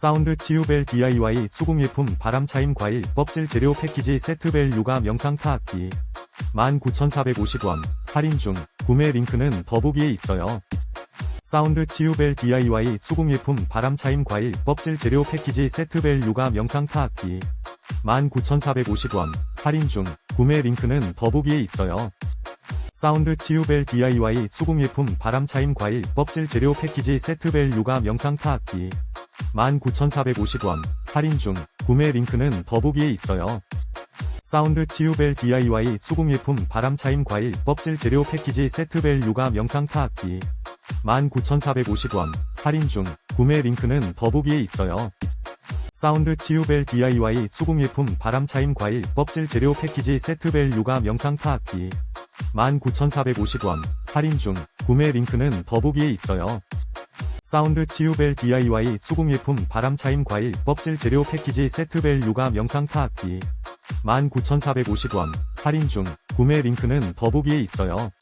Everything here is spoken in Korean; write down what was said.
사운드 치유벨 DIY 수공예품 바람차임 과일 껍질 재료 패키지 세트벨 요가 명상 타악기. 19,450원. 할인 중. 구매 링크는 더보기에 있어요. 사운드 치유벨 DIY 수공예품 바람차임 과일 껍질 재료 패키지 세트벨 요가 명상 타악기. 19,450원. 할인 중. 구매 링크는 더보기에 있어요. 사운드 치유벨 DIY 수공예품 바람차임 과일 껍질 재료 패키지 세트벨 요가 명상 타악기 19,450원. 할인 중. 구매 링크는 더보기에 있어요. 사운드 치유벨 DIY 수공예품 바람차임 과일 껍질 재료 패키지 세트벨 요가 명상 타악기. 19,450원. 할인 중. 구매 링크는 더보기에 있어요. 사운드 치유벨 DIY 수공예품 바람차임 과일 껍질 재료 패키지 세트벨 요가 명상 타악기. 19,450원. 할인 중. 구매 링크는 더보기에 있어요. 사운드 치유벨 DIY 수공예품 바람차임 과일 껍질 재료 패키지 세트벨 요가 명상 타악기. 19,450원. 할인 중. 구매 링크는 더보기에 있어요.